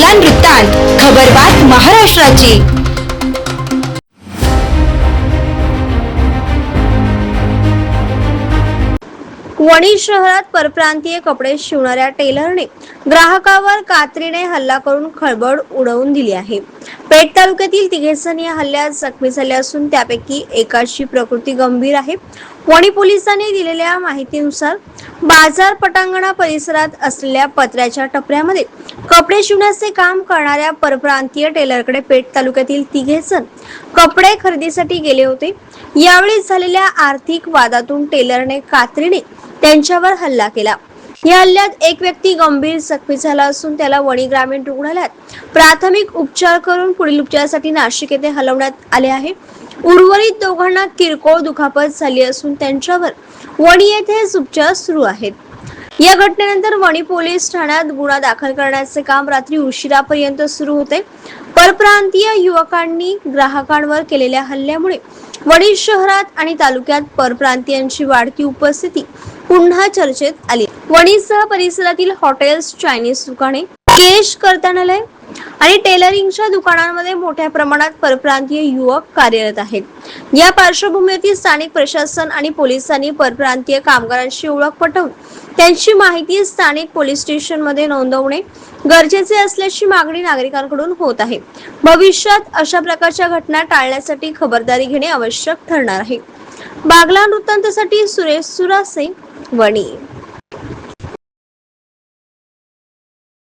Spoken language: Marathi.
बागलान वृत्तांत खबरबात महाराष्ट्राची. वणी शहरात परप्रांतीय कपडे शिवणाऱ्या टेलरने ग्राहकावर कात्रीने हल्ला करून खळबळ उडवून दिली आहे. पेठ तालुक्यातील तिघेजण या हल्ल्यात जखमी झाले असून त्यापैकी एकाची प्रकृती गंभीर आहे. वणी पोलिसांनी दिलेल्या माहितीनुसार बाजार पटांगणा परिसरात असलेल्या पत्र्याच्या टपऱ्यामध्ये कपडे शिवण्याचे काम करणाऱ्या परप्रांतीय टेलरकडे पेठ तालुक्यातील तिघेजण कपडे खरेदीसाठी गेले होते. यावेळी झालेल्या आर्थिक वादातून टेलरने कात्रीने त्यांच्यावर हल्ला केला. या हल्ल्यात एक व्यक्ती गंभीर जखमी झाला असून त्याला वणी ग्रामीण रुग्णालयात प्राथमिक उपचार करून पुढील उपचारासाठी नाशिक येथे हलवण्यात आले आहे. उर्वरित दोघांना किरकोळ दुखापत झाली असून त्यांच्यावर वणी येथेच उपचार सुरू आहेत. या घटनेनंतर वणी पोलीस ठाण्यात गुन्हा दाखल करण्याचे काम रात्री उशिरापर्यंत सुरू होते. परप्रांतीय युवकांनी ग्राहकांवर केलेल्या हल्ल्यामुळे वणी शहरात आणि तालुक्यात परप्रांतीयांची वाढती उपस्थिती पुन्हा चर्चेत आली. वणीसह परिसरातील हॉटेल्स चायनीज दुकाने केश करतानालय आणि टेलरिंगच्या दुकानांमध्ये मोठ्या प्रमाणात परप्रांतीय युवक कार्यरत आहेत. या पार्श्वभूमीवरती स्थानिक प्रशासन आणि पोलिसांनी परप्रांतीय कामगारांची ओळख पटवून त्यांची माहिती स्थानिक पोलीस स्टेशनमध्ये नोंदवणे गरजेचे असल्याची मागणी नागरिकांकडून होत आहे. भविष्यात अशा प्रकारच्या घटना टाळण्यासाठी खबरदारी घेणे आवश्यक ठरणार आहे. बागला वृत्तांतासाठी सुरेश सुरासे वणी.